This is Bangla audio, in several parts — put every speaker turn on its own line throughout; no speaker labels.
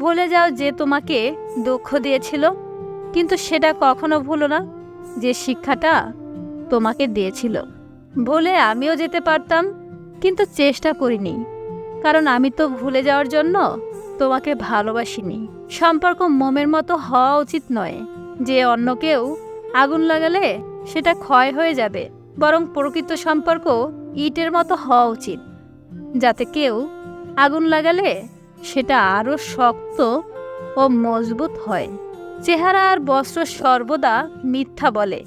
ভুলে যাও যে তোমাকে দুঃখ দিয়েছিল, কিন্তু সেটা কখনো ভুলো না যে শিক্ষাটা তোমাকে দিয়েছিল। ভুলে আমিও যেতে পারতাম, কিন্তু চেষ্টা করিনি, কারণ আমি তো ভুলে যাওয়ার জন্য তোমাকে ভালোবাসিনি। সম্পর্ক মোমের মতো হওয়া উচিত নয় যে অন্য কেউ আগুন লাগালে সেটা ক্ষয় হয়ে যাবে, বরং প্রকৃত সম্পর্ক ইটের মতো হওয়া উচিত, যাতে কেউ আগুন লাগালে সেটা আরও শক্ত ও মজবুত হয়। চেহারা আর বস্ত্র সর্বদা মিথ্যা বলে।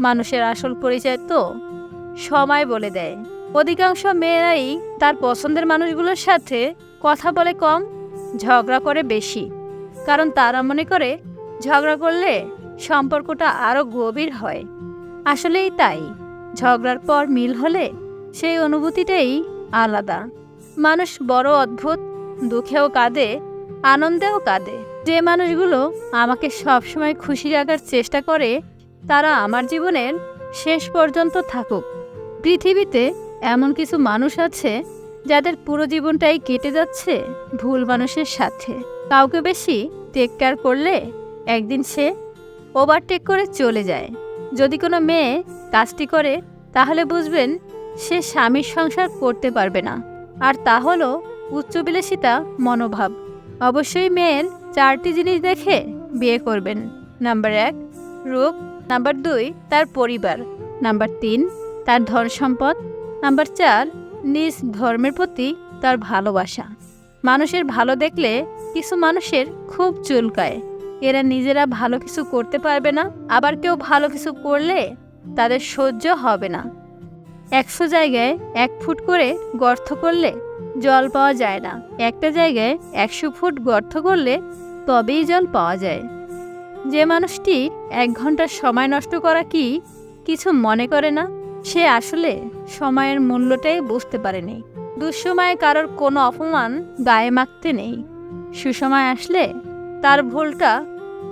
মানুষের আসল পরিচয় তো সময় বলে দেয়। অধিকাংশ মেয়েরাই তার পছন্দের মানুষগুলোর সাথে কথা বলে কম, ঝগড়া করে বেশি। কারণ তারা মনে করে ঝগড়া করলে সম্পর্কটা আরও গভীর হয়। আসলেই তাই। ঝগড়ার পর মিল হলে সেই অনুভূতিটাই আলাদা। মানুষ বড় অদ্ভুত দুঃখেও কাঁদে, আনন্দেও কাঁদে। যে মানুষগুলো আমাকে সবসময় খুশি রাখার চেষ্টা করে, তারা আমার জীবনের শেষ পর্যন্ত থাকুক। পৃথিবীতে এমন কিছু মানুষ আছে, যাদের পুরো জীবনটাই কেটে যাচ্ছে ভুল মানুষের সাথে। কাউকে বেশি টেক কেয়ার করলে একদিন সে ওভারটেক করে চলে যায়। যদি কোনো মেয়ে কাজটি করে, তাহলে বুঝবেন সে স্বামীর সংসার করতে পারবে না। আর তা হলো উচ্চবিলাসিতা, মনোভাব। অবশ্যই মেয়ের চারটি জিনিস দেখে বিয়ে করবেন। নাম্বার এক, রূপ। নাম্বার দুই, তার পরিবার। নাম্বার তিন, তার ধন সম্পদ। নাম্বার চার, নিজ ধর্মের প্রতি তার ভালোবাসা। মানুষের ভালো দেখলে কিছু মানুষের খুব চুলকায়। এরা নিজেরা ভালো কিছু করতে পারবে না, আবার কেউ ভালো কিছু করলে তাদের সহ্য হবে না। একশো জায়গায় এক ফুট করে গর্ত করলে জল পাওয়া যায় না। একটা জায়গায় একশো ফুট গর্ত করলে তবেই জল পাওয়া যায়। যে মানুষটি এক ঘণ্টা সময় নষ্ট করা কি কিছু মনে করে না, সে আসলে সময়ের মূল্যটাই বুঝতে পারেনি। দুঃসময়ে কারোর কোনো অপমান গায়ে মাখতে নেই। সুসময় আসলে তার ভুলটা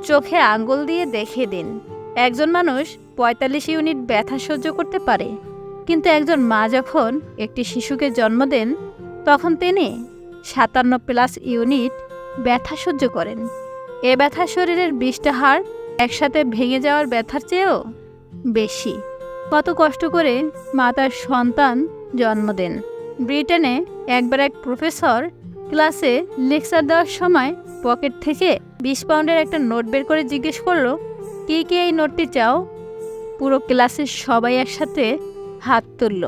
চোখে আঙ্গুল দিয়ে দেখিয়ে দিন। একজন মানুষ পঁয়তাল্লিশ ইউনিট ব্যথা সহ্য করতে পারে। কিন্তু একজন মা যখন একটি শিশুকে জন্ম দেন, তখন তিনি সাতান্ন প্লাস ইউনিট ব্যথা সহ্য করেন। এ ব্যথা শরীরের বিশটা হাড় একসাথে ভেঙে যাওয়ার ব্যথার চেয়েও বেশি। কত কষ্ট করে মা তার সন্তান জন্ম দেন। ব্রিটেনে একবার এক প্রফেসর ক্লাসে লেকচার দেওয়ার সময় পকেট থেকে বিশ পাউন্ডের একটা নোট বের করে জিজ্ঞেস করল, কে কে এই নোটটি চাও? পুরো ক্লাসের সবাই একসাথে হাত তুলল।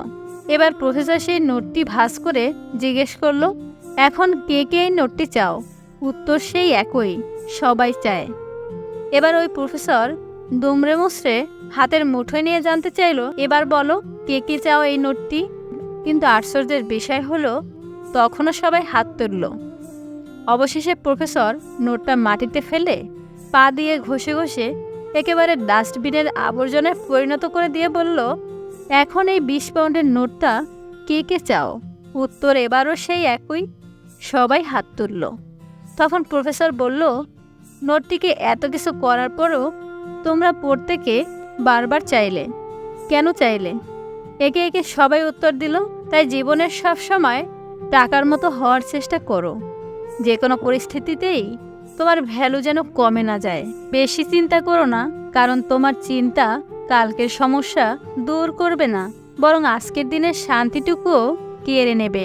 এবার প্রফেসর সেই নোটটি ভাঁজ করে জিজ্ঞেস করল, এখন কে কে এই নোটটি চাও? উত্তর সেই একই, সবাই চায়। এবার ওই প্রফেসর দুমড়ে মুচড়ে হাতের মুঠোয় নিয়ে জানতে চাইলো, এবার বলো, কে কে চাও এই নোটটি? কিন্তু আশ্চর্যের বিষয় হলো, তখনও সবাই হাত তুলল। অবশেষে প্রফেসর নোটটা মাটিতে ফেলে পা দিয়ে ঘষে ঘষে একেবারে ডাস্টবিনের আবর্জনায় পরিণত করে দিয়ে বলল এখন এই বিশ পাউন্ডের নোটটা কে কে চাও? উত্তর এবারও সেই একই। সবাই হাত তুলল। তখন প্রফেসর বলল, নোটটিকে এত কিছু করার পরও তোমরা প্রত্যেকে বারবার চাইলে। কেন চাইলে? একে একে সবাই উত্তর দিল, তাই জীবনের সব সময় টাকার মতো হওয়ার চেষ্টা করো। যে কোনো পরিস্থিতিতেই তোমার ভ্যালু যেন কমে না যায়। বেশি চিন্তা করো না, কারণ তোমার চিন্তা কালকের সমস্যা দূর করবে না, বরং আজকের দিনের শান্তিটুকুও কেড়ে নেবে।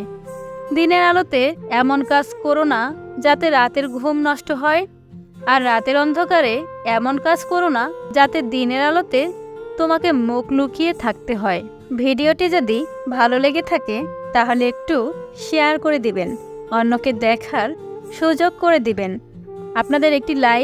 দিনের আলোতে এমন কাজ করো না যাতে রাতের ঘুম নষ্ট হয়, আর রাতের অন্ধকারে এমন কাজ করো না যাতে দিনের আলোতে তোমাকে মুখ লুকিয়ে থাকতে হয়। ভিডিওটি যদি ভালো লেগে থাকে, তাহলে একটু শেয়ার করে দিবেন, অন্যকে দেখার সুযোগ করে দিবেন। আপনাদের একটি লাইক